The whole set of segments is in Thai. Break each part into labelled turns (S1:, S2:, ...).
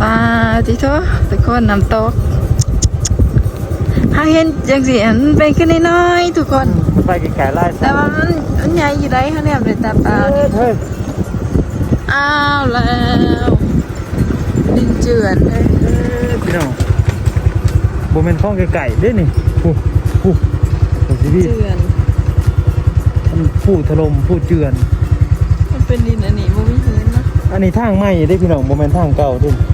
S1: ว้าจิโททุกคนน้ำตกหาเห็นจังสิอันไปขึ้นน้อยๆทุกคน
S2: ไปไกลๆไล่
S1: แต่ว่ามันมันใหญ่อยู่ได้เขาเนี่ยเลยตาเปล่านี่
S2: เฮ้ย
S1: อ้าวแล้วดินเจือน
S2: พี่น้องโบเมนข้องไก่ๆเด้นี่ผู้ผู้โอ้ชีวิต
S1: เจือน
S2: มันผู้ถล่มผู้เจือน
S1: มันเป็นดินอันนี้บ่มีหินนะ
S2: อันนี้ทางใหม่ได้พี่น้องโบเมนทางเก่าเด้เพ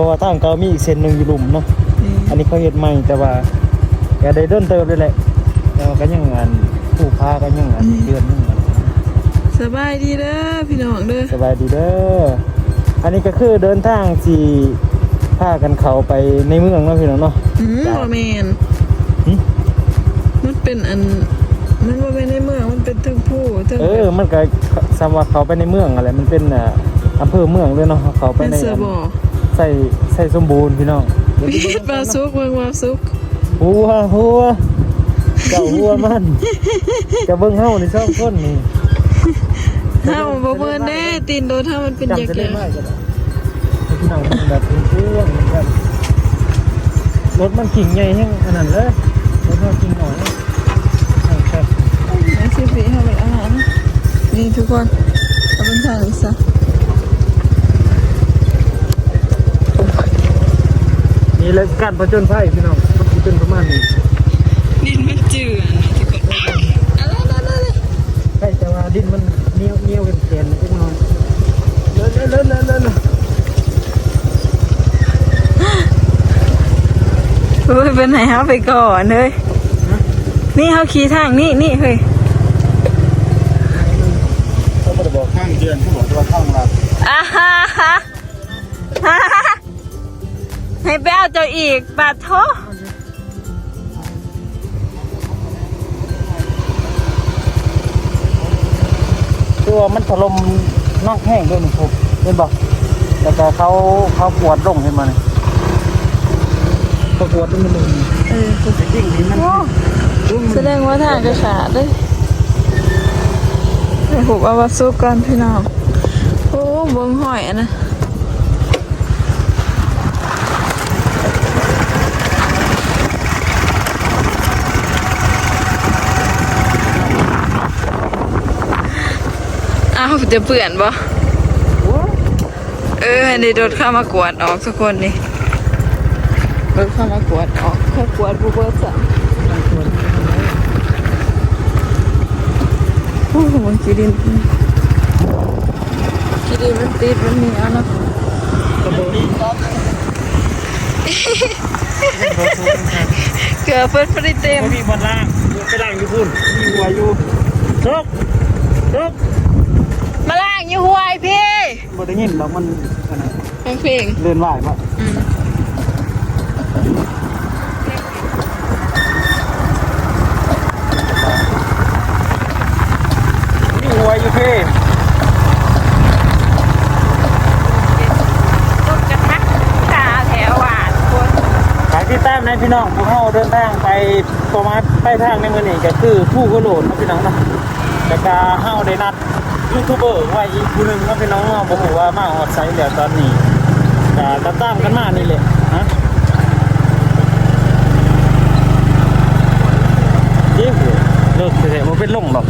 S2: ราะว่าทางเก่ามีอีกเส้นหนึ่งอยู่หลุมเนาะ
S1: นี่
S2: อันนี้เขาเฮ็ดใหม่แต่ว่าอย่าได้เดินเติมเลยแหละแต่ว่าก็ยังงานผู้พาก็ยังงานเดือนนึง
S1: สบายดีเด้อพี่น้องเด้อ
S2: สบายดีเด้ออันนี้ก็คือเดินทางที่พากันเขาไปในเมืองเนาะพี่น้องเนาะ
S1: อืมบ่แม่น
S2: หึ
S1: มันเป็นอันมันบ่เป็นในเมืองมันเป็นเทึงผู้เทึง
S2: เออ มันก็สำว่าเขาไปในเมืองอะไรมันเป็นอ่าอำเภอเมืองเลยเนาะเขาไป
S1: เป็น
S2: ใน
S1: เสือบ่
S2: ใส่ใส่สมบูรณ์พี่น้อง
S1: เฮ็ดบ่าวสุกเบิ่งบ่าวสุก
S2: หัวหัวเจ้าหัวมันจะเบิ่งเฮาในช่องคนนี่
S1: เฮาบ่เบิ่นแน่ตีนโดนถ้ามันเป็น
S2: จำ
S1: ยัก
S2: จะ
S1: ษ์
S2: ได้
S1: แล้
S2: ไหมก็ได้พี่น้องมันแบบเป็นช่วงแบบรถมันกิ่งใหญ่แห้งอันนั้นเลยรถมันกิ่งหน่อยใช่
S1: ไอ้สิสิเฮาเป็นอาหารนี่ทุกคนเอาเป็นทางนี้ซะ
S2: นี่เลยการผจญภัยพี่น้องมันสิเป็นประมาณนี้
S1: ดินมันเจือนทุกคนอะไรๆ
S2: ใช่แต่ว่าดินมันเหนียวเหนียวแข็งๆเล็กน้อยเลิศเลิศเลิศเลิศเลิศ
S1: ๆเฮ้ยเป็นไหนเฮาไปก่อนเฮ้ยนี่เฮาขี่ทางนี่นี่เฮ้ย
S2: เขาไม่ได้บอกข้างเดือนเขาบอกว่าข้างละ
S1: อ่าฮ่าฮ่าฮ่า ให้ไปเอาเจ้าอีกบาดโท
S2: ตัวมันถล่มนอกแห้งด้วยนี่ผมเห็นบอกแต่ก็เขาเขาปวดลงให้มันเขาปวดตรงนี้
S1: เออ
S2: จริงนี่มัน
S1: โอ้แสดงว่าทางจะขาดเลยไอ้หุบเอาวัสู้กันพี่น้องโอ้เบิ่งหอยอะนะ จะเปื่อนบ่เอออันนี้โดดเข้ามากวาดออกทุกคนนี่โดดเข้ามากวาดออกแค่กวาดบูเบิร์ตสะโอ้โหมันกีดินกีดินมันติดมันเหนียวเนาะ
S2: กระโดด
S1: เกือบเพิ่นพอดีเต็ม
S2: ไม่มีบอลล่างไปล่างอยู่พุ่นมีหัวอยู่จกจก
S1: มาล่าง อยู่ห้วยพี่
S2: บ่ได้ยินหรอกมันอันนั้น
S1: ฟังเพลง
S2: เดินไหวป่ะ
S1: อืม
S2: มีหัวอยู่เพ่
S1: รถกระทักขาแถวหวานคน
S2: ขายที่แต้มนะพี่น้องพวกเขาเดินทางไปประมาณไปทางในมือนี่ก็คือผู้กระโดดนะพี่น้องนะแต่กาเฮาได้นัด ยูทูบเบอร์ไว้อีกผู้หนึ่งนะพี่น้องเนาะบอกว่ามาฮอดไซส์แล้วตอนนี้ก็ตามตามกันมานี่แหละฮะเย้หัวเลิกเถอะมันเป็นลงหรอก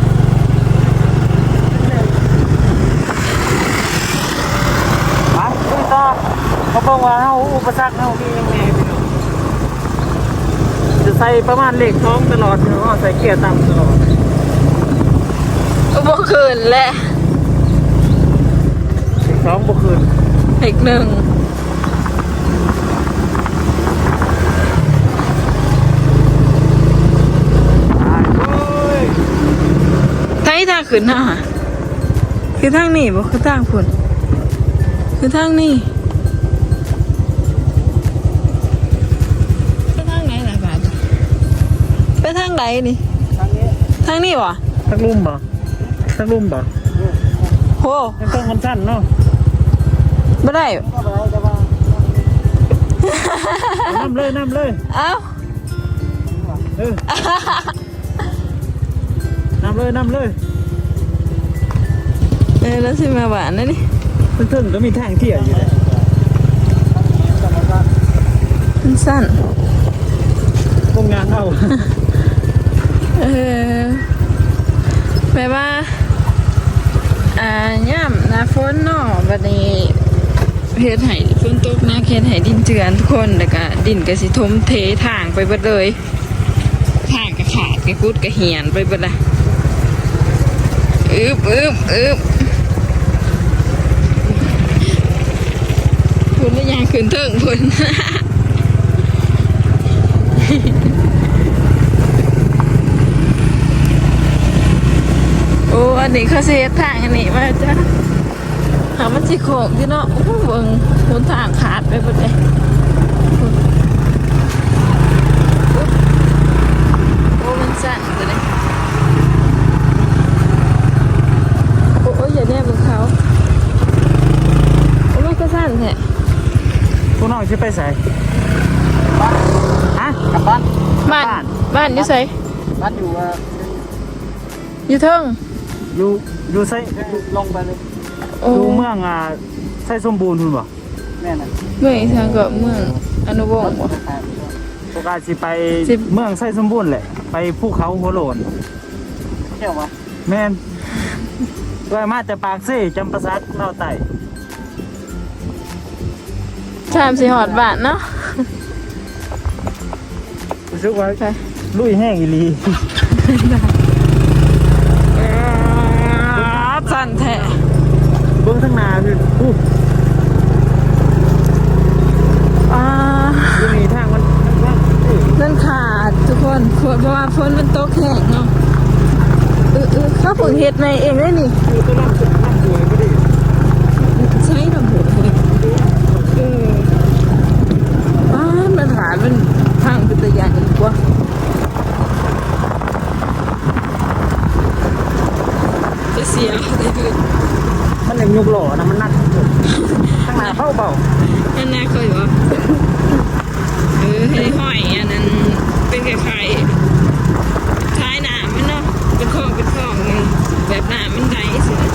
S2: มาคุยต่อเขาบอกว่าเฮาอุปสรรคเฮามียังไงพี่น้องจะใส่ประมาณเหลขท้องตลอดเนาะใส่เกียร์ต่ำตลอด
S1: บ่คืนและ
S2: เลขท้องบ่คืน
S1: อีกหนึ่ง
S2: ตายเว้ย
S1: ทางนี้ทางขึ้นหน้าคือทางนี้บ่คือทางพุ่นคือทางนี้ไปทางไหนล่ะบาดไปทางไหนนี่
S2: ทางนี้
S1: ทางนี้วะ
S2: ทักลุ่มบ่ทักลุ่มบ่
S1: โห
S2: ยังต้องคนสั้นเนาะ
S1: บ่ได้
S2: น้ำเลยน้ำเลย
S1: เอ้า
S2: เออน้ำเลยน้ำเลย
S1: เออแล้วสิมาหวานนะนี่
S2: ซึ่งๆก็มีทางเที่ยวอยู่เลย
S1: สั้น
S3: โรงงานเอา
S1: เออแปลว่า อ่าย่ำหนาฝนเนาะบัดนี้ เฮ็ดให้ฝนตกนะเฮ็ดให้ดินเจือนทุกคนแล้วก็ดินก็สิทมเททางไปเบิดเลยทางก็ขาดก็กุดก็เหียนไปเบิดละอึบอึบอึบพุ่นแล้วยางขึ้นเทิงพุ่นโอ้อันนี้เขาเสียทางอันนี้มาจ้ะ หามันสิโขกที่เนาะโอ้เบิ่งหนทางขาดไปหมดเลยโอ้มันสั่นตัวนี้โอ้ยอย่าแนบกับเขาโอ้มันก็สั่นแท้
S3: พวกน้องจะไปใส่ฮะกลับบ้าน
S1: บ้าน
S3: บ้าน
S1: บ้านอยู่ไส
S3: บ้านอยู่ว่า
S1: อยู่เทิง
S3: อยู่อยู่ไส
S2: ลงไปเลย
S1: โอ้
S3: อยู่เมืองอ่าไสสมบูรณ์คุณบ่
S2: แม่น่ะ
S1: เมืองอีสานก็เมืองอนุวงศ์บ่
S3: โอกาสสิไป
S1: สิ
S3: เมืองไสสมบูรณ์แหละ ไปภูเขาหัวโลน
S2: เที่ยวมา
S3: แม่นด้วยมาแต่ปากซี่จำปาสักเล่าวไต่
S1: ชามสิหอดบ้านเนาะ
S3: รู้สึกว่า
S1: ไป
S3: ลุยแห้งอีหลี
S1: สั่นแท้
S3: เบื้องทั้งหนาคืออู้
S1: อ่า
S3: ยูนี่ทางมันมันว่างเอ้ย
S1: นั่นขาดทุกคนเพราะว่าฝนมันตกแห้งเนาะเออเออข้าวผงเห็ดในเองได้นี่
S3: คือตัวน้ำสุดน้ำป่วยก็ดี
S1: ใช้ลำบากเลยเอออ้ามันขาดมันพังเป็นตัวอย่างอีกว่าจะเสียได้ด้วย
S3: มันยังยุ กหล่อนะมันนักข้างหน้าเบาเบา
S1: นั่นนะเคยว่าเออให้ห้อยอันนั้นเป็นคล้ายๆท้ายหนามันเนาะเป็นของเป็นของมันแบบหนามันไหลสินะ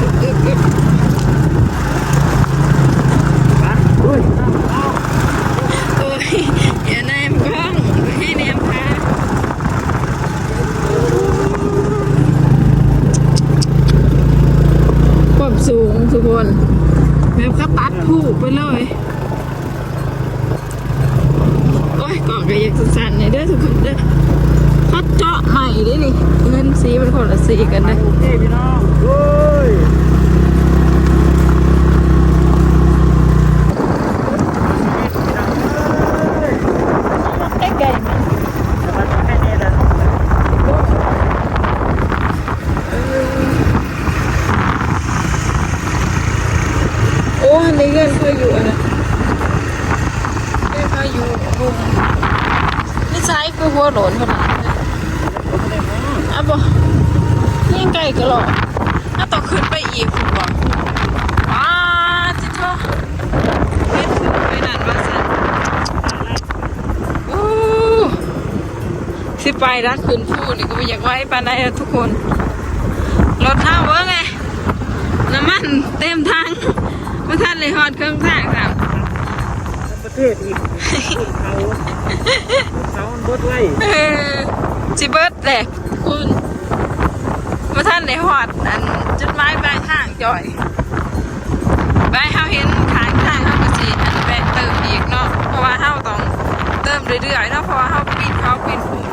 S1: อึ๊บอึ๊บอึ๊บ
S3: อุ้ยน้ำเอา
S1: โอ้ยอย่าแนมกล้องให้แนมค่ะความสู งทุกคนแบบเขาตัดผูกไปเลยโอ้ยกล่องกระยักสั่นๆหน่อยเด้อทุกคนเด้อเขาเจาะใหม่ด้นี่เงินสีเป็นคนละสีกันนะ
S3: โอเคพี่น้องเฮ้ย
S1: ใกล้ๆมัน
S3: จะมาแค่นี้แหละ
S1: โอ้ในเงินเคยอยู่อันนะเงินเคยอยู่บุง นี่ซ้ายคือหัวโหลนขนาดนั้อะบ่ยิ่งไกลก็หรอกอะต้อขึ้นไปอีกคุณบอกอ้าจิโตเฮ็ดขึ้นไปนั่นว่าซั่นอู้สิไปรักขึ้นผู้นี่ก็ไม่อยากไว้ปานใดทุกคน รถเท่าเว้งไง น้ำมันเต็มถังไมาท่านเลยหอดเครื่องทางสาม
S3: ประเทศอีก เขามันบดไว้
S1: เออจิเบิร์ดแหละคุณมาท่านในหอดอันจุดไม้ใบห้างจ่อยใบเฮาเห็นขายทางเฮาก็สีอันแวะเติมอีกเนาะเพราะว่าเฮาต้องเติมเรื่อยๆเนาะเพราะว่าเฮาปิดเขาปิดผู
S3: ม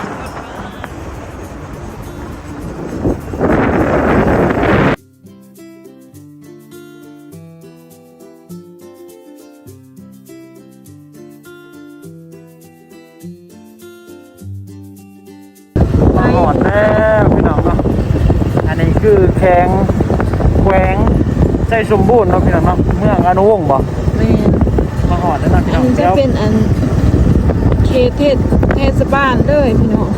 S3: สมบูรณ์เนาะพี่น้องเนาะเมืองอนุวงศ์บ่
S1: แม่น
S3: มาหอดแล้วนะพี่
S1: อั
S3: น้อนง
S1: จะ
S3: เดี๋ยว
S1: เป็นอันเขตเทศเทศบาลเด้อพี่น้อง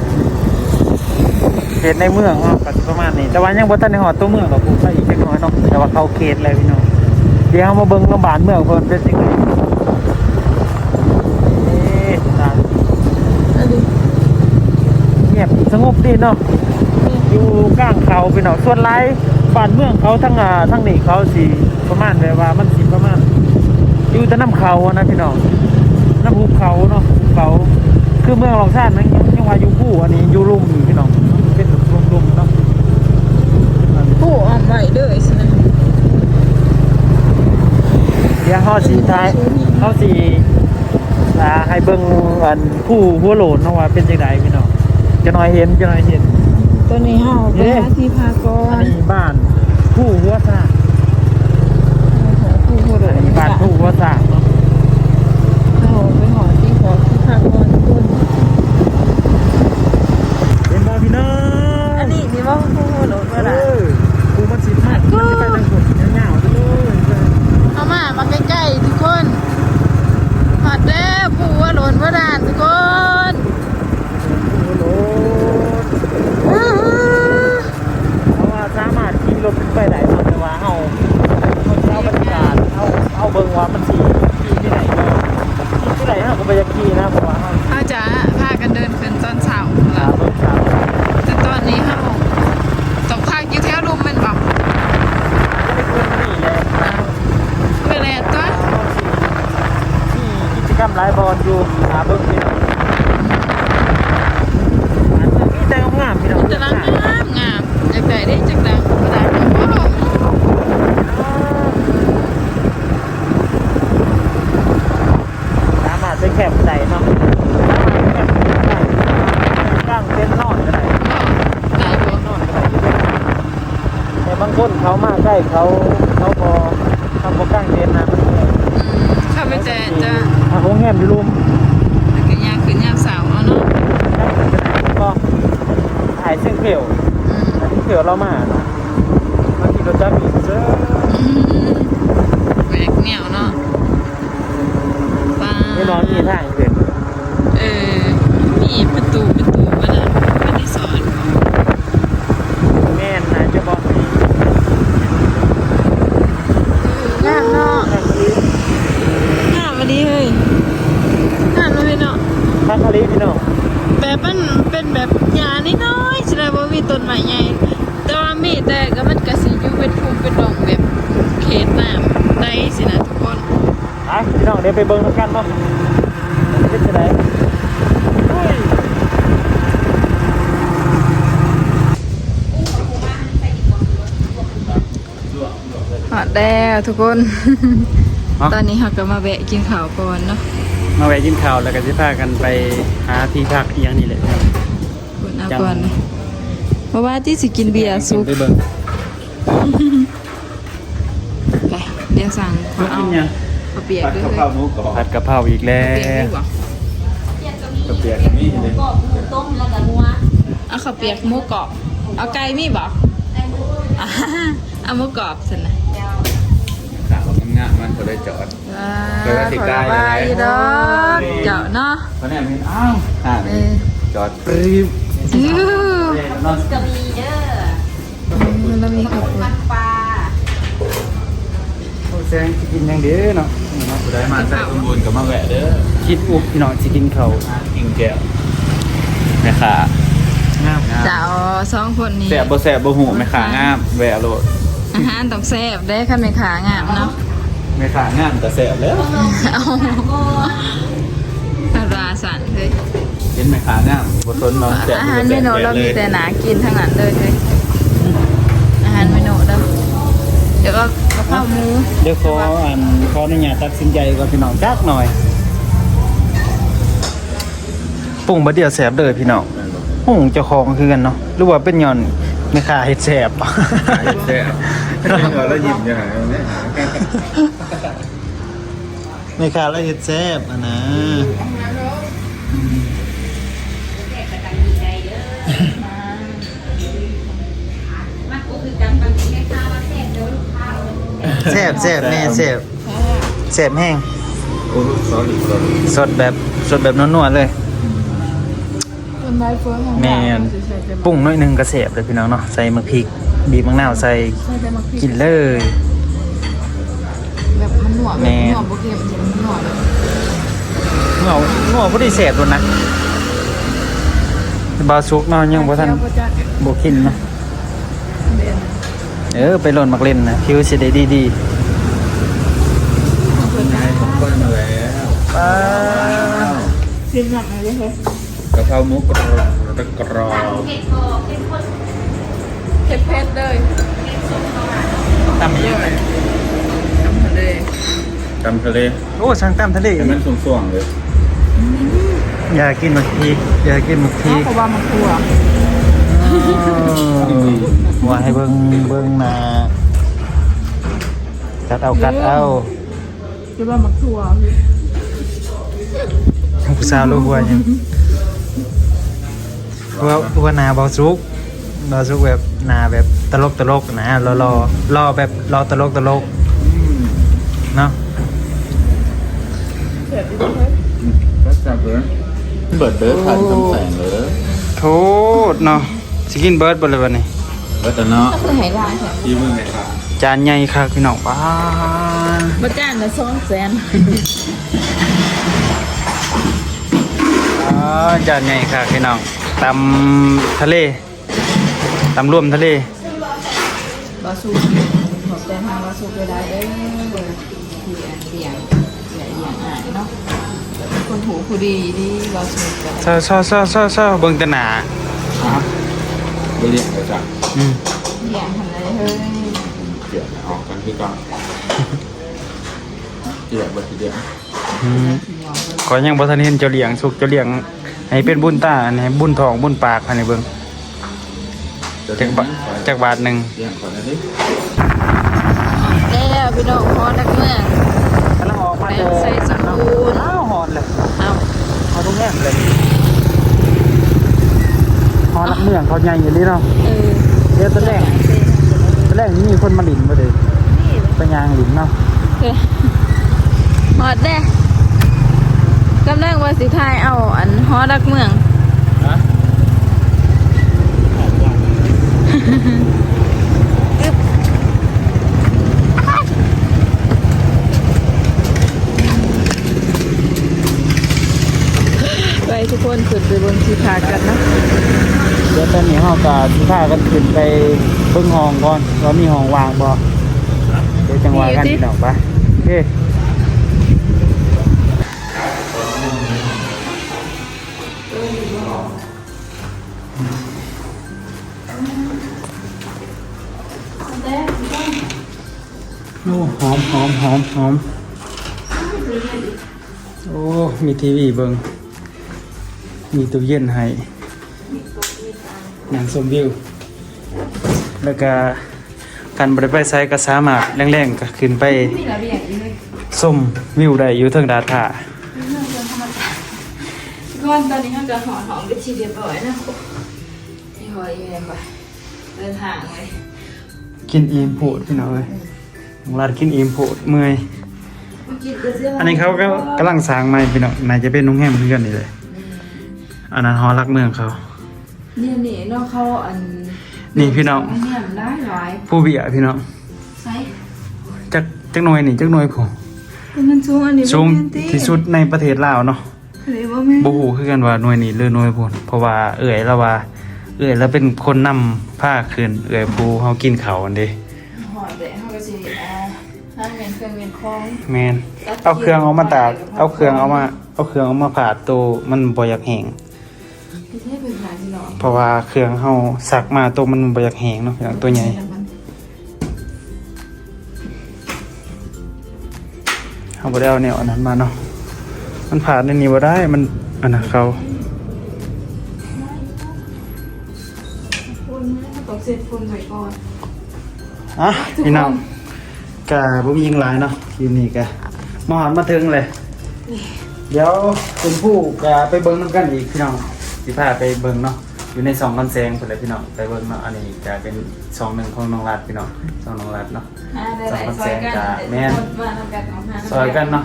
S3: เขตในเมืองเนาะก็ประมาณนี้แต่ว่ายังบ่ทันได้หอดตัวเมืองดอกกูไปอีกเล็กน้อยเนาะแต่ว่าเข้าเขตแล้วพี่น้องเดี๋ยวเรามาเบิ่งลำบานเมืองเพิ่นเป็นจังไดเอ๊ะตา
S1: อันนี้
S3: เงียบสงบดีเนาะ อยู่กลางเขาพี่น้องส่วนหลาย บ้านเมืองเขาทั้งอ่าทั้งนี้เขาสิประมาณแบบว่ามันสิประมาณอยู่แต่น้ำเขาอะนะพี่น้องน้ำภูเขาเนาะภูเขา คือเมืองลองซ่านนั้นยังยังว่าอยู่ผู้อันนี้อยู่ลุ่มอยู่พี่น้องเป็นแบบลุ่มๆเนาะ
S1: ผู้ออมไว้เด้อสินะ
S3: เดี๋ยวเฮาสีท้ายเฮาสีอ่าให้เบิ่งอันผู้หัวโหลนเนาะว่าเป็นจังไดพี่น้องจะน้อยเห็นจะน้อยเห็น
S1: ตัวนี้เฮาไปหาที่พากร
S3: อันนี้บ้านผู้หัวซ่าน
S1: ผู้ผู้โด
S3: อั
S1: ด
S3: นนี้บ้านผู้หัวซ่านเนาะ
S1: เฮาไปหอที่ขอที่พากรทุกคน
S3: เป็นบ่พี่น้อง
S1: อันนี้นี่ว่าผู้ผู้โดด
S3: เอ
S1: ว่าล่ะ
S3: อกูมันสิมามันสิไปทางคนยาวๆซะเลย
S1: เอามามาใกล้ๆทุกคนหอดแล้วผู้ว่าโดนว่าด่านทุกคน
S3: โอ้โห
S1: อื้อหือ
S3: เพราะว่าสามารถขี่รถขึ้นไปได้เนาะแต่ว่าเอาเอาบรรยากาศเอาเอาเบิ่งว่ามันสิขี่ที่ไหนก็ขี่ที่ไหนเฮาก็บ่อยากขี่นะเพราะว่าเฮา
S1: เขาจะพากันเดินขึ้นตอนเช้า
S3: หาเบิ่งครับ
S1: แต่ตอนนี้เฮาต้องพักอยู่แถวลุมแม่นบ่
S3: จะได้เพิ่นมานี่แหละ
S1: ไปแล้วตัว
S3: ที่กิจกรรมหลายบอลอยู่หาเบิ่งพี่น้องมีแต่งามๆพี่น้อง
S1: จะรังงามงามอยากได้ได้จักดังบ่ได้โอ้โห
S3: สามารถไป แคบใส่เนาะสามารถไปแคบได้กางเต็นท์นอนก็ได้
S1: ได้บ่
S3: นอนก็ได้แต่บางคนเขามาใกล้เขาเขาบอเขาบอกางเต็นท์นะมันแคบ
S1: อืมข้าไปแต่จะ
S3: อะโรงแรมอยู่รุม
S1: แล้วก็ยางขึ้นยางสาวเอาเนาะ
S3: ก็ถ่ายเส้นเขียว
S1: อืม
S3: เส้นเขียวเรามาเนาะบางทีเราจะมีเจอ
S1: อืมแหวกเหนียวเนาะ ป้า
S3: ไม่นอนมีทางเดิน
S1: เออมีประตูประตูมันน่ะไม่ได้สอน
S3: แม่นนะจะบอกมี
S1: งามเนาะ
S3: ทางนี้
S1: งามมาดีเฮ้ยงามเลยเนาะ
S3: ทางคาลีพี่น้อง
S1: แบบมันเป็นแบบหญ้าน้อยๆแสดงว่ามีต้นไม้ใหญ่แต่ว่ามีแต่ก็มันก็สิอยู่เป็นภูมิเป็นดองแบบเขตน้ำได้สินะทุกคน
S3: ไปพี่น้องเดี๋ยว ไปเบิ่งกันเนาะเป็นจะไหนอุ้ย
S1: หอดแล้วทุกคน ตอนนี้เราก็มาแวะกินข้าวก่อนเนาะ
S3: มาแวะกินข้าวแล้วก็สิพากันไปหาที่พักอีกอย่างนี้แหละ
S1: คุณเอาก่อนเลยเพราะว่าที่สิกินเบียร์ซุป
S3: ไปเบิ่ง
S1: ไปเดี๋ยวสั่งขอเอา
S3: กินยัง
S1: ข้าวเปียกด้วยเลย
S3: ผัดกะเพราอีกแล้
S1: เปียก
S3: ว
S1: ดีกว่า
S3: กะเปียกนี่เลย
S1: เอาข้าวเปียกหมูกรอบเอาไก่มีบ่อ่าเอาหมูกรอบสินะ
S4: ถามว่ามันงะมันก็เลยจอด
S1: ว้า
S4: เปิดไว้ติดได้
S1: ขอ
S4: เลย
S1: ไว้ดอกเจ้าเนาะ
S4: เพราะเนี่ยมันอ้าวอ่า
S1: เออ
S4: จอดปรีบ
S1: ซิว
S3: นอน
S1: มันมีข้าวเปียก
S3: แซงสิกินอย่างเดียวเนาะ
S4: ผู้ใดมาใส่สมบูรณ์กับมาแวะเด้อ
S3: คิดอุบพี่น้องสิกินข้าว
S4: กินแก้วแม่ขางา
S3: ม
S1: เจ้าสองคนนี้
S4: แสบบ่แสบบ่หูแม่ขางามแวะโลด
S1: อาหารต้องแซ่บได้ขั้นไม่ขางามเนาะ
S4: แม่ขางามแต่แสบแล้ว
S1: เอาปลาร้าสั่นเลย
S4: เห็นแม่ขางามบ่สนเนาะแสบ
S1: อาหารเมนูเรามีแต่หนากินทั้งนั้นเลยเลยอาหารเมนูเด้อเดี๋ยวก็ กะเพราหมู
S3: เดี๋ยวขออันขออนุญาตตัดสินใจก่อนพี่น้องจักหน่อยปรุงบ่เดียวแสบเด้อพี่น้องปรุงเจ้าของคือกันเนาะหรือว่าเป็นหย่อนแม่ค้าเฮ็ดแสบ
S4: แสบแล้วยิ้มยังไงเนี่ย
S3: แม่ค้าแล้วเฮ็ดแสบอะนะ แซ่บแซ่บแม่แซ่บแซ่บแห้ง
S4: โอ้สอรี่สอรี่
S3: สดแบบสดแบบนัวๆเลย
S1: คนได้เฟิร์
S3: แม่นปรุงหน้อยหนึงก็แซ่บเลยพี่น้องเนาะใส่มะพริกบีบมะนาวใส่
S1: ใช่แต่มาพริก
S3: กินเลย
S1: แบบมันหนวด
S3: แม่
S1: หนวดโบเกมจะมันหนวดเลย
S3: งัวงัวบ่ได้แซ่บโดนนะบาวสุกเนาะยังบ่ทัน
S1: เดี๋ยวก็จะ
S3: บ่กินเนาะ
S1: เด่น
S3: เออ ไปโลนมักเล่นนะผิวสิได้ดี
S1: เพิ่นได้
S4: คนมาแล้ว
S3: ๆป๊า
S1: กินหนักอะไรเลย
S4: กะเพราหมูกรอบตะกรอบ
S1: เผ็ดเผ็ดเลย
S3: ตำเยอะเลย
S1: ทำทะเล
S4: ตำทะเล
S3: โอ้ช่างตำทะเล
S4: ให้มันส่วงๆเลย
S3: อยากกินหมึกทีอยากกินหมึกที
S1: เพราะว่ามันทั่ว
S3: ว่าให้เบิ่ งเบิ่งหนากัดเอากัดเอา
S1: คิดว่ามันทั่ว
S3: ผู้สาวรู้ว่าหยังว่าว่าหนาเบาซุกเบาซุกแบบหนาแบบตลกตลกนะรอรอรอแบบรอตลกตลกเนาะ
S1: เผ็ดดีเลย
S4: ก็จับเลยเบิดเด้อทานคำแสงเลย
S3: โทษเนาะสิกินเบิร์ดบ่เลยวันนี้
S4: เบิดแต่เนาะ
S1: ก็คือไหลายแถม
S4: ที่มึงไงครับ
S3: จานใหญ่คักพี่น้องป้า
S1: มาจ้านละสองแสน
S3: อ่าจานใหญ่คักพี่น้องตำทะเลตำรวมทะเล
S1: บาสูขอบใจทางบาสูไปได้เด้อที่อันเดียงใหญ่อย่างอ่านเนาะคนหูผู้ดีดีบาสูกัน
S3: เศร้าเศร้าเศร้าเศร้าเศร้าเบิ่งแตหนา
S4: บริเวณเลยจ้ะ
S3: อืม
S1: เดียงทำไรเฮ้ย
S4: เกี่ยวออกกันคือก่อนเกี่ยวบัดทีเดียว
S3: อืมขอยยังบ่ทันเห็นเจ้าเลี้ยงสุกเจ้าเลี้ยง ให้เป็นบุญตาอันให้บุญทองบุญปากให้เบิ่งจักบาทจักบาทหนึง
S4: เลี้ยงก่อนนะดิ
S1: แล้วพี่น้องพอนักเมื่อกำ
S3: ลังออกมา
S1: แป้งใส่สกูล
S3: อ้าวหอนเลย
S1: เอา
S3: เอาตรงแง่เลย หอนรักเมืองเขาใหญ่อยู่นี่เนาะ
S1: เออ
S3: เดี๋ยวตอนแรกตอนแรกนี่มีคนมาหลินบ่เลยไปยางหลินเนาะ
S1: โอเคหอดแน่กำลังว่าสิทายเอาอันฮอดักเมือง
S3: ฮะ
S1: ไป ทุกคนขึ้นไปบนสีขากันนะ
S3: เดี๋ยวตอนนี้เฮาก็สิพากันขึ้นไปเบิ่งห้องก่อนว่ามีห้องว่างบ่เดี๋ยวจังหวะกันพี่น้องไปโอเคโอ้หอมหอมหอมหอมโอ้ มีทีวีเบิ่ง มีตู้เย็นให้หนังชมวิว แล้วก็การบริไปไซก็สามารถแรงๆก็ขึ้นไป
S1: มีระเบียงอีกเลย
S3: ส้มวิวได้อยู่เทิงดาดผา
S1: ทุกคนตอนนี้เราจะหอหอมไปทีเรียบร้อยนะนี่หอยอยู่ยังไงเดินทางเลย
S3: กินอิ่มโพดพี่น้องเอ้ยน้องรัดกินอิ่มโพดเมื่อย
S1: เมื่อกี้ก็เสื้อ
S3: อันนี้เขาก็กำลังสร้างใหม่พี่น้องน่าจะเป็นโรงแรมเพื่อนนี่เลย อันนั้นหอรักเมืองเขา
S1: เนี่ยนี่เนาะเขาอัน
S3: นี่พี่น้อง
S1: เนี่ยมันได้หลาย
S3: ผู้เบียพี่น้อง
S1: ไซส์
S3: จักจักหน่วยนี่จักหน่วยผม
S1: มันสูงอันนี้
S3: สูงที่สุดในประเทศลาวเนาะ
S1: หรือว่าแม่
S3: บ่ฮู้คือกันว่าหน่วยนี้หรือหน่วยพุ่นเพราะว่าเอื้อยแล้วว่า เอื้อยแล้วเป็นคนนำผ้าขึ้นเอื้อยผู้เฮากินข้าวอันเด้
S1: หอยเดะเขาก็สิอ่าห้างเงินเครื่องเงินคล้อง
S3: แมนเอาเครื่องเอามาตากเอาเครื่องเอามา เอาเครื่องเอามาผ่าตัวมันบ่อยากแห้ง ราะว่าเครื่องเฮาสักมาตัวมันบ่อยากแห้งเนาะอย่างตัวใหญ่เฮาบ่ได้เอาแนวอันนั้นมาเนาะมันผ่านในนี้บ่ได้มันอันน่ะเขา
S1: ฝนตกเสร็จฝุ่นไว้ก่อน
S3: อะพี่น้องกะบ่มีหยังหลายเนาะคลิปนี้กะมาหอดมาถึงเลยเดี๋ยวคุณผู้กะไปเบิ่งนํกันอีกพี่น้องสิพาไปเบิ่งเนาะ อยู่ในสองคอนแสงพุ่นแหละพี่น้องไปเบิ่งเนาะอันนี้จะเป็นสองหนึ่งของน้องรัดพี่น้องสองน้องรัดเนาะ
S1: อ่าได้ๆซอยกัน
S3: แม่น
S1: มาทำกันของห้าง
S3: ซอยกันเนาะ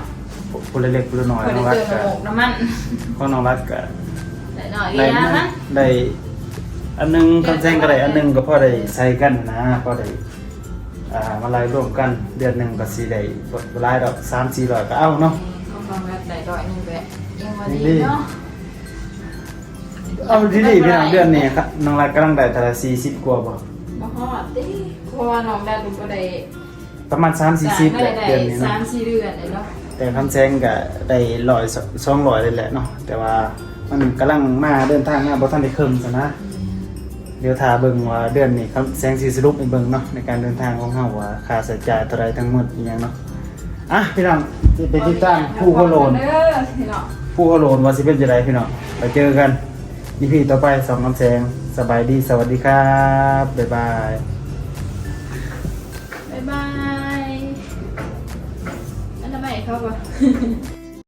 S3: ผู้เล็กผู้น้อย
S1: คน
S3: น้
S1: ได้
S3: องรัด
S1: เติม
S3: ก็
S1: หมกน้ำมัน
S3: ของน้องรัดก็
S1: ได้หน่อย
S3: ได้
S1: ดีนะ
S3: ได้อันหนึงคอนแสงก็ได้อันหนึงก็พอได้ใส่กันนะพอได้อ่ามาไล่รวมกันเดือนหนึงก็สิได้บ่หลายดอก3 400ก็เอาเนาะ
S1: เอาความรักได้ดอยหนึงไปยังว่า
S3: ดี
S1: ดีเนาะ
S3: เอาดีๆพี่น้องเดือนนี้ครับน้องรัดกำลังได้แต่ละ40กว่าบ่
S1: บ่ฮอดติเพราะว่าน้องได้ลูกก็ได้
S3: ประมาณ3 40แหละ
S1: ได้
S3: เดือนนี้
S1: สา
S3: เนาะ
S1: มสี่เดือนเลยเนาะ
S3: แแต่คำแซงก็ได้ร้อยสองร้อยเลยแหละเนาะแต่ว่ามันกำลังมาเดินทางมาบ่ทันได้ครึ่งซะนะเดี๋ยวถ้าเบิ่งว่าเดือนนี้คำแสงสีสรุปให้เบิ่งเนาะในการเดินทางของเฮาว่าค่าใช้จ่ายเท่าไรทั้งหมดอีหยังเนาะอะพี่น้องสิไปติดตามผู้โคโลน
S1: เด้อพี่น้อง
S3: ผู้โคโลนว่าสิเป็นจังไดพี่น้องไปเจอกัน อีพีต่อไปสองคำแสงสบายดีสวัสดีครับ บ๊ายบาย
S1: บ๊ายบาย อันนั้นไม่เขาปะ